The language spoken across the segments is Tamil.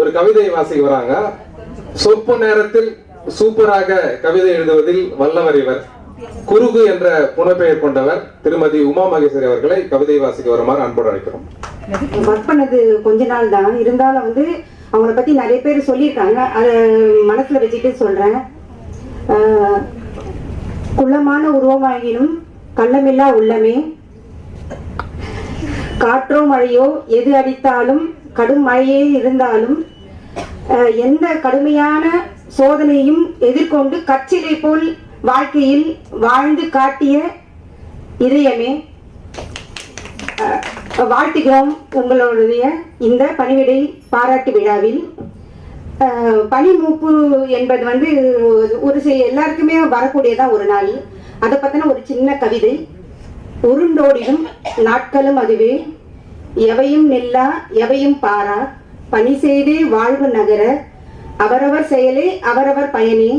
ஒரு கவிதை வாசிக்கு வராங்க. சொற்ப நேரத்தில் சூப்பராக கவிதை எழுதுவதில் வல்லவர் இவர். குருகு என்ற புனப்பெயர் கொண்டவர் திருமதி உமா மகேஸ்வரி அவர்களை கவிதை வாசிக்க வருமாறு அன்போடு அழைக்கிறோம். ஒர்க் பண்ணது கொஞ்ச நாள் தான். இருந்தாலும் வந்து அவங்கள பத்தி நிறைய பேர் சொல்லியிருக்காங்க. அதை மனசுல வச்சுட்டு சொல்றேன். குள்ளமான உருவமாகினும் கள்ளமில்லா உள்ளமே. காற்றோ மழையோ எது அடித்தாலும் கடும் மழையே இருந்தாலும் எந்த கடுமையான சோதனையும் எதிர்கொண்டு கச்சிலை போல் வாழ்க்கையில் வாழ்ந்து காட்டிய இதயமே வாழ்த்துகிறோம் உங்களுடைய இந்த பணிவிடை பாராட்டு விழாவில். பனி பனிமூப்பு என்பது வந்து ஒரு சில எல்லாருக்குமே வரக்கூடியதான் ஒரு நாள். அதை பத்தின ஒரு சின்ன கவிதை. உருண்டோடிடும் நாட்களும் அதுவே. எவையும் நில்லா எவையும் பாரா. பணி செய்தே வாழ்வு நகர அவரவர் செயலே அவரவர் பயனே.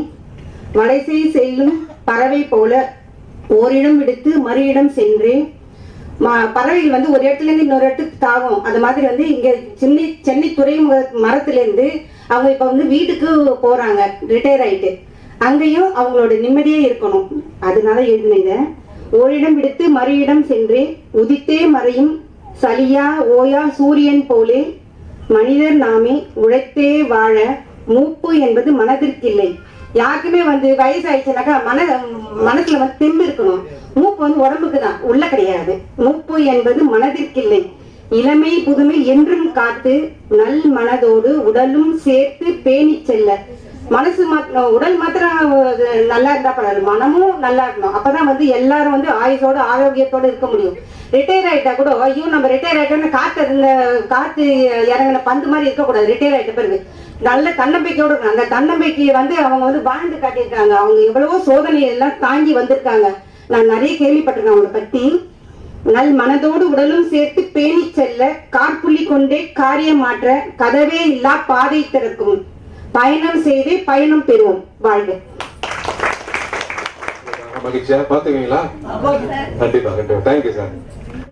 வலைசை செல்லும் பறவை போல ஓரிடம் விடுத்து மறு இடம் சென்றே பறவைகள் வந்து ஒரு இடத்துல இருந்து இன்னொரு இடத்துக்கு தாகும் அது மாதிரி வந்து இங்க சென்னை சென்னை துறைமுக மரத்துல இருந்து அவங்க இப்ப வந்து வீட்டுக்கு போறாங்க ரிட்டையர் ஆயிட்டு. அங்கேயும் அவங்களோட நிம்மதியே இருக்கணும். அதனால எழுதினத ஓரிடம் விடுத்து மறியிடம் சென்று உதித்தே மறையும் சலியா ஓயா சூரியன் போலே மனிதர் நாமே உழைத்தே வாழ மூப்பு என்பது மனதிற்கில்லை. யாருக்குமே வந்து வயசாயிடுச்சுனாக்கா மன மனசுல வந்து தெம்பு இருக்கணும். மூப்பு வந்து உடம்புக்கு தான் உள்ள கிடையாது. மூப்பு என்பது மனதிற்கில்லை. இளமை புதுமை என்றும் காத்து நல் மனதோடு உடலும் சேர்த்து பேணி செல்ல மனசு மாத்திரம் உடல் மாத்திரம் நல்லா இருந்தா பரவாயில்ல. மனமும் நல்லா இருக்கணும். அப்பதான் வந்து எல்லாரும் வந்து ஆயுசோட ஆரோக்கியத்தோட இருக்க முடியும். ரிட்டையர் ஆயிட்டா கூட ஐயோ நம்ம ரிட்டையர் ஆயிட்டோம்னு காத்து இருந்த காத்து இறங்கின பந்து மாதிரி இருக்கக்கூடாது. ரிட்டையர் ஆயிட்ட பிறகு. நல்ல தன்னம்பிக்கையோட இருக்கணும். அந்த தன்னம்பிக்கையை வந்து அவங்க வந்து வாழ்ந்து காட்டியிருக்காங்க. அவங்க எவ்வளவோ சோதனை எல்லாம் தாங்கி வந்திருக்காங்க. நான் நிறைய கேள்விப்பட்டிருக்கேன் அவங்கள பத்தி. நல் மனதோடு உடலும் சேர்த்து பேணி செல்ல காற்புள்ளி கொண்டே காரியம் மாற்ற கதவே இல்லா பாதை திறக்கும். பயணம் செய்தே பயணம் பெறுவோம். வாழ்க. மகிழ்ச்சியா? பாத்துக்கீங்களா கண்டிப்பா கண்டிப்பா. Thank you sir